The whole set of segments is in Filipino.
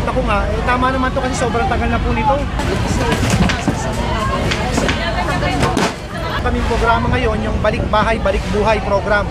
nakita ko nga, eh, tama naman to kasi sobrang tagal na po nito. Kaming programa ngayon, yung Balik Bahay, Balik Buhay program.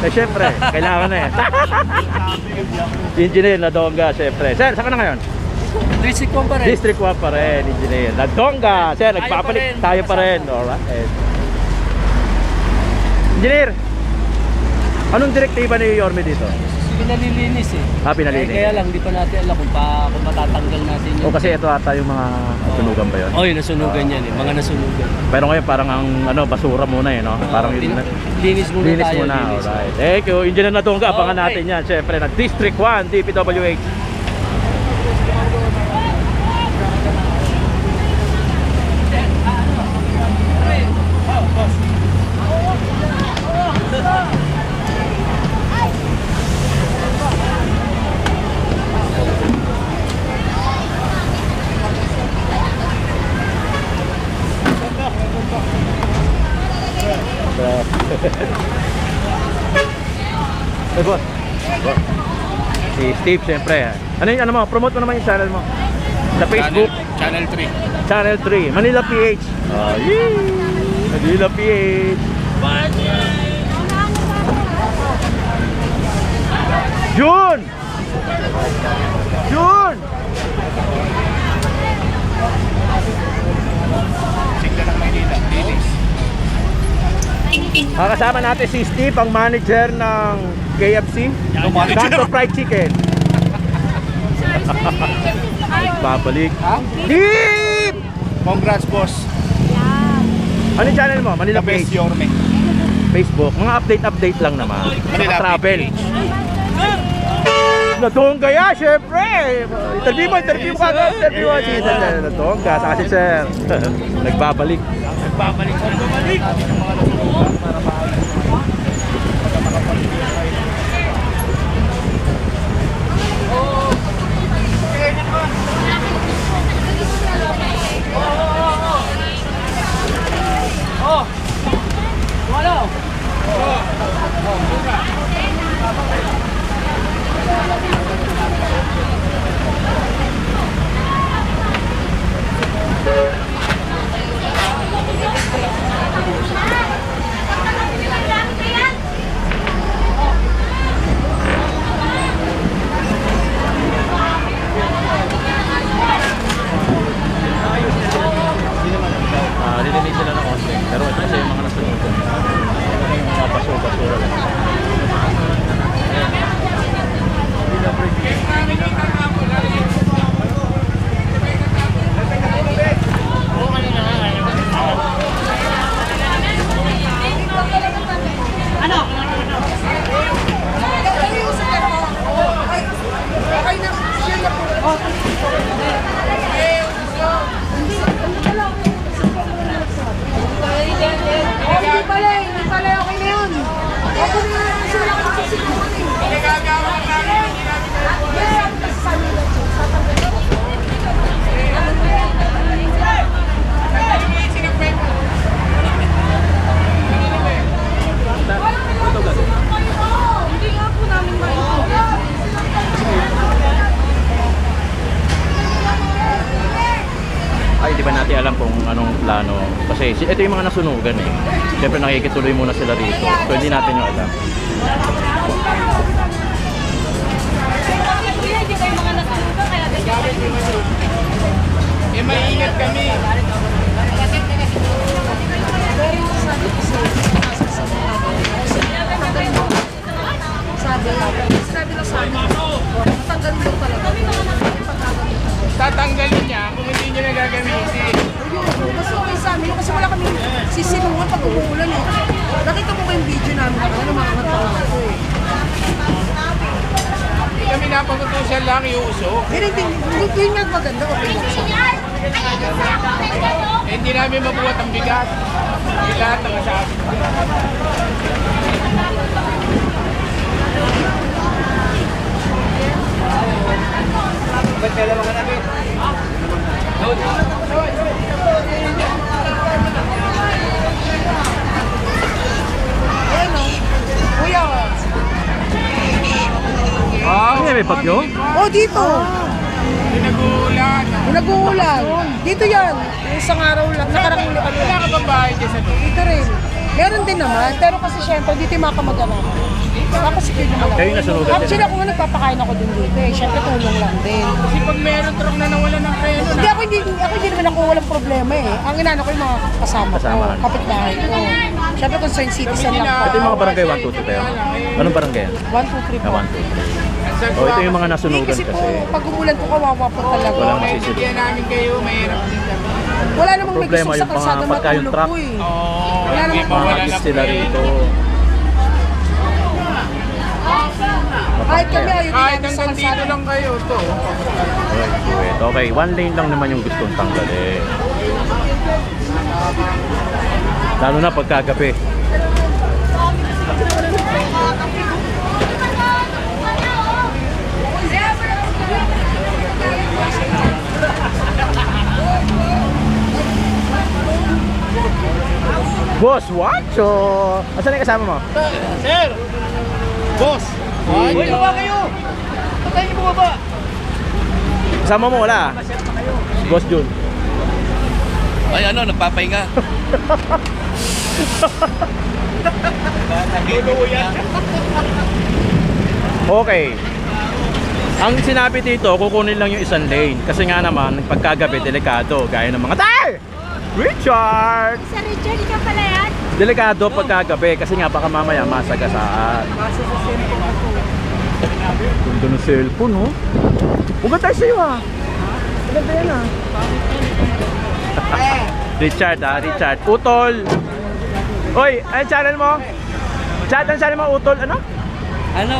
Eh syempre, kailangan na eh. Engineer Nadonga, syempre. Sir, saan ka na ngayon? District ko pa rin. District 1 pa rin, Engineer Nadonga. Sir, Tayo nagpapalit. pa rin. Tayo pa rin. Alright. Engineer, anong direktiba ni Yorme dito? Pinalilinis eh. Ah, pinalinis. Eh, kaya lang, di pa natin alam kung, pa, kung matatanggal natin O kasi ito ata yung mga sunugan ba yun? Oh, yun, nasunugan yan eh. Mga nasunugan. Pero ngayon parang ang ano basura muna eh, no? Parang yun. linis muna Linis tayo. muna. linis. Alright. Thank you. Engineer Nadonga, abangan Okay. natin yan. Siyempre, na District 1, DPWH. Hey, boss. Boss. Si Steve, siyempre. Ano yung ano mo? Promote mo naman yung channel mo. Sa Facebook, Channel 3. Channel 3, Manila PH. Oh, yee! Manila PH. June! June! Makasama natin si Steve, ang manager ng KFC. Santo Fried Chicken. Babalik. Ha? Steve! Congrats, boss. Ano yung channel mo? Manila The best. Yorme. Facebook. Mga update-update lang naman. Manila Saka travel. Natongga ya, syempre. Interview mo, interview mo ka. Interview mo si Natongga. Saka si Sir. Nagbabalik. Nagbabalik. Nagbabalik. Wala! Ah, nilinis sila ng konti. Pero ito kasi yung mga nasunod. Mga basura-basura lang. Hindi pala, hindi pala okay na yun. Ako na lang sila ko sa sinuman eh. Nagagawa namin. Hindi nga po namin maintindihan. Ay, di ba natin alam kung anong plano? Si- ito yung mga nasunugan eh. Siyempre nakikituloy muna sila rito. So hindi natin yung alam. Sa amin kasi wala kami sisinungan pag umuulan eh. Nakita mo ko yung video namin na ano, mga katawa ko eh. Hindi kami napagutusan lang yung uso. Pero hindi, hindi yun nga maganda, okay. Eh, hindi namin mabuhat ang bigat. Yung lahat ng kasabi. Ayan o. Kuya, Ah, may bagyo? oh dito. Pinagulan. Yung nag-uulan. Dito yan. Yung isang araw lang, nakarang ulit ano Wala ka bang bahay dyan sa doon? Dito rin. Meron din naman, pero kasi syempre dito yung mga kamag-anak. Tapos secure naman ako. Kayo nasunugan din. Actually ako nga nagpapakain ako din dito eh. Syempre tulong lang din. Kasi pag meron truck na nawala ng preno Hindi na. ako hindi, ako hindi naman ako walang problema eh. Ang inano ko yung mga kasama ko, Kasama. kapitbahay ko. Syempre concerned citizen lang Ito yung mga barangay 1, 2, 3 tayo. Anong barangay yan? 1, 2, 3 Ah, po. 1, 2, 3. Oh, ito yung mga nasunugan kasi po, kasi. pag umulan po kawawa po talaga. Wala Kung masisip. naiintindihan namin kayo, mahirap din kami. Wala namang may Problema gusto sa yung mga kalsada pagka yung matulog truck. po eh. Oo, Wala hindi namang mawala Mahagis ng sila preno. rito. Kahit kami ayaw din Kahit namin sa hanggang dito kalsada. lang kayo, to. Okay, wait. Okay, one lane lang naman yung gustong tanggalin. Lalo na pagkagabi. Boss, watcho! Asan yung kasama mo? Sir! Boss! Uy, baba kayo! Patay niyo bumaba! Kasama mo wala? Boss Jun. Ay ano, nagpapahinga. Okay. Ang sinabi dito, kukunin lang yung isang lane. Kasi nga naman, pagkagabi, delikado. Gaya ng mga tay! Richard! Sa Richard ka pala yan? Delikado pagkagabi kasi nga baka mamaya masagasaan. Ganda ng cellphone, no? Huwag tayo sa'yo, ha? Maganda yan, ha? Richard, ha? Richard. Utol! Oy, ano channel mo? Chat, ang channel mo? Utol, ano? Ano?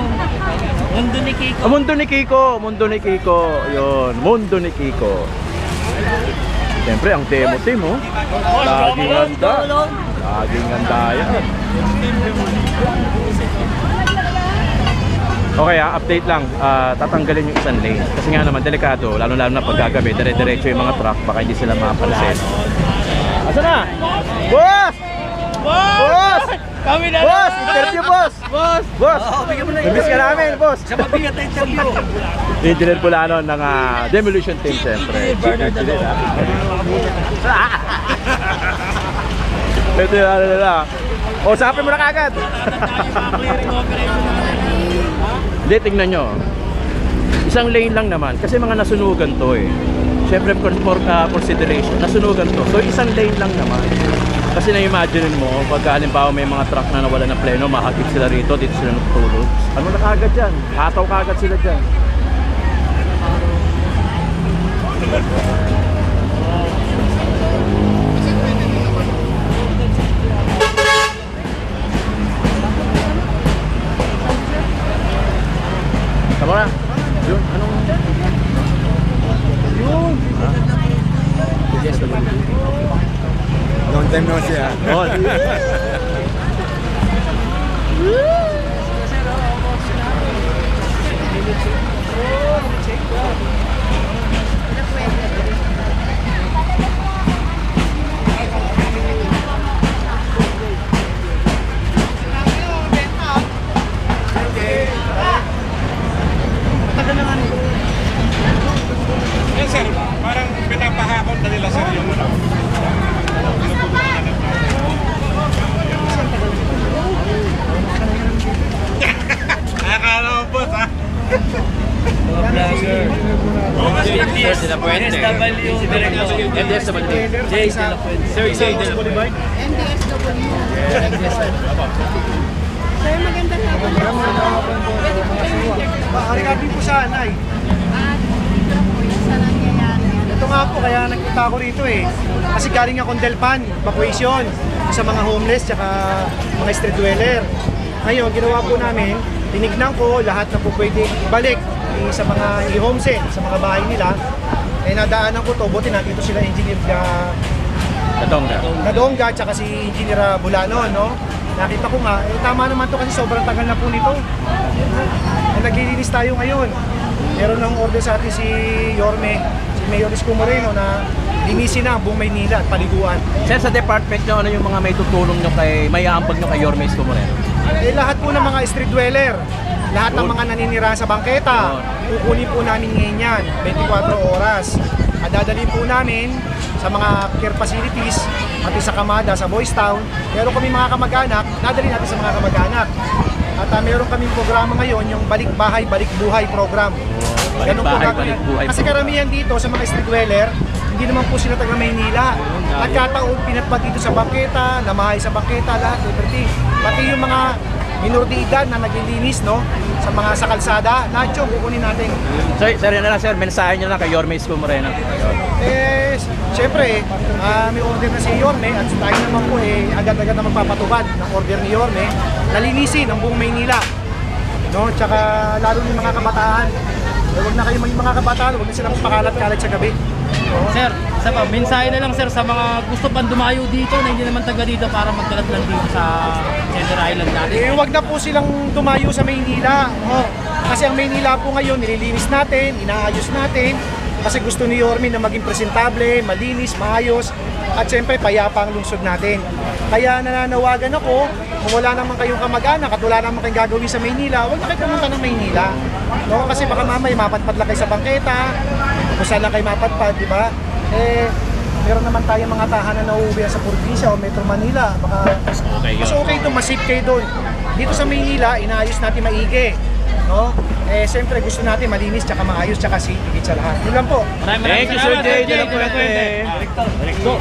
Mundo ni Kiko. Ah, Mundo ni Kiko, Mundo ni Kiko. Yun, Mundo ni Kiko. Siyempre, ang demo team, oh. Laging handa. Laging handa yan. Okay ah, update lang. Ah, tatanggalin yung isang lane. Kasi nga naman, delikado. Lalo-lalo na pagkagabi, dire-diretso yung mga truck. Baka hindi sila mapansin. Asa na? Boss! Boss! Kami na Boss! Interview, boss! Boss! Boss! Namiss ka namin, boss! Sa mabigat na interview. Engineer Pulano ng ah, Demolition Team, siyempre. Engineer, ah. Ito yung ano nila. O, sapin mo na kagad. Hindi, tingnan nyo. Isang lane lang naman. Kasi mga nasunugan to eh. Siyempre, for, ah, consideration, nasunugan to. So, isang lane lang naman. Kasi na-imagine mo, pag halimbawa may mga truck na nawala ng pleno, mahagip sila rito, dito sila natutulog. Ano na kagad dyan? Hataw kagad sila dyan. Tama na. Yun, anong... Yun! Yes, Long time no see ah. Oh, Yes, Mga vlogger. JTS de la Puente. SW Director. MDS naman din. J de la Puente. Sir J de la Puente. Sir, magandang hapon po. Pwede po kayo Regarding po sa. At dito po yung sa nangyayari. Ito nga po, kaya nagpunta ako rito eh. Kasi galing akong Delpan, evacuation, sa mga homeless, tsaka mga street dweller. Ngayon, ginawa po namin, tinignan ko lahat na po pwede balik eh, sa mga i-homestead, sa mga bahay nila. Eh, nadaanan ko to, buti nandito sila engineer uh, Katongga. Nadongga, tsaka si Engineer Bulano, no? Nakita ko nga, eh, tama naman to kasi sobrang tagal na po nito. Eh, naglilinis tayo ngayon. Meron ng order sa atin si Yorme, si Mayor Isko Moreno na linisin na ang buong Maynila at paliguan. Sir, sa department nyo, ano yung mga may tutulong nyo kay, may aambag nyo kay Yorme Isko Moreno? Eh, lahat po ng mga street dweller, lahat ng mga naninira sa bangketa, kukunin po namin ngayon yan, 24 oras. At dadali po namin sa mga care facilities, pati sa Kamada, sa Boys Town. Meron kami mga kamag-anak, dadali natin sa mga kamag-anak. At uh, meron kaming programa ngayon, yung Balik Bahay, Balik Buhay program. Balik Ganun po Bahay, gagawin. Balik Buhay Kasi karamihan dito sa mga street dweller, hindi naman po sila taga Maynila. Nagkataon pinatpat dito sa bangketa, namahay sa bangketa, lahat, everything. Pati yung mga minor de edad na naglilinis, no? Sa mga sa kalsada, yun, kukunin natin. Sir, sir, yan na lang sir, mensahe nyo lang kay Yorme Isko Moreno. Eh, syempre, ah, may order na si Yorme at tayo naman po eh, agad-agad na magpapatubad ng order ni Yorme na linisin ang buong Maynila. No? Tsaka lalo yung mga kabataan. Eh, huwag na kayo maging mga kabataan, huwag na silang pakalat-kalat sa gabi. Sir, sa pa, mensahe na lang sir sa mga gusto pang dumayo dito na hindi naman taga dito para magkalat lang dito sa Center Island natin. Eh, wag na po silang tumayo sa Maynila. Oh. Kasi ang Maynila po ngayon, nililinis natin, inaayos natin. Kasi gusto ni Yorme na maging presentable, malinis, maayos, at syempre payapa ang lungsod natin. Kaya nananawagan ako, kung wala naman kayong kamag-anak at wala naman kayong gagawin sa Maynila, huwag na kayo pumunta ng Maynila. No? Kasi baka mamaya mapatpat lang kayo sa bangketa, kung saan lang kayo mapatpat, di ba? Eh, meron naman tayong mga tahanan na uuwi sa probinsya o Metro Manila. Baka mas okay, mas okay ito, masip kayo doon. Dito sa Maynila, inaayos natin maigi. No? Eh, siyempre gusto natin malinis, tsaka maayos, tsaka safe, higit sa lahat. Yun lang po. Maraming Thank you, Sir Jay de la Puente. Direkto.